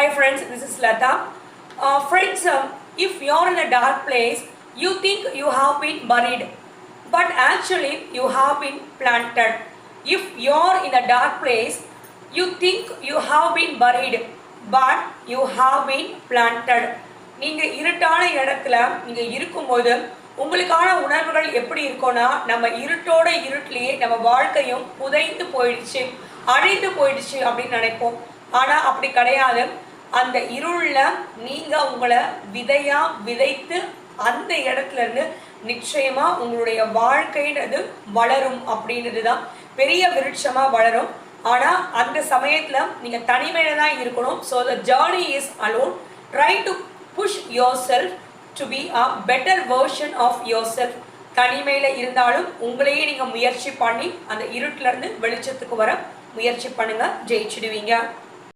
Hi friends, this is Lata. Uh, friends, uh, if you're in a dark place, you think you have been buried, but actually you have been planted. If you're in a dark place, you think you have been buried, but you have been planted. நீங்க இருட்டான இடத்துல நீங்க இருக்கும்போது உங்களுக்கான உணர்வுகள் எப்படி இருக்கும்னா நம்ம இருட்டோட இருட்டிலேயே நம்ம வாழ்க்கையும் புதைந்து போயிடுச்சு அழிந்து போயிடுச்சு அப்படின்னு நினைப்போம் ஆனா அப்படி கிடையாது அந்த இருள்ல நீங்க உங்களை விதையா விதைத்து அந்த இடத்துல இருந்து நிச்சயமா உங்களுடைய வாழ்க்கைன்றது வளரும் அப்படின்றது தான் பெரிய விருட்சமா வளரும். ஆனா அந்த சமயத்துல நீங்க தனிமையில தான் இருக்கணும். So the journey is alone try to push yourself to be a better version of yourself தனிமையில் இருந்தாலும் உங்களையே நீங்கள் முயற்சி பண்ணி அந்த இருட்டிலேருந்து வெளிச்சத்துக்கு வர முயற்சி பண்ணுங்க. ஜெயிச்சிடுவீங்க.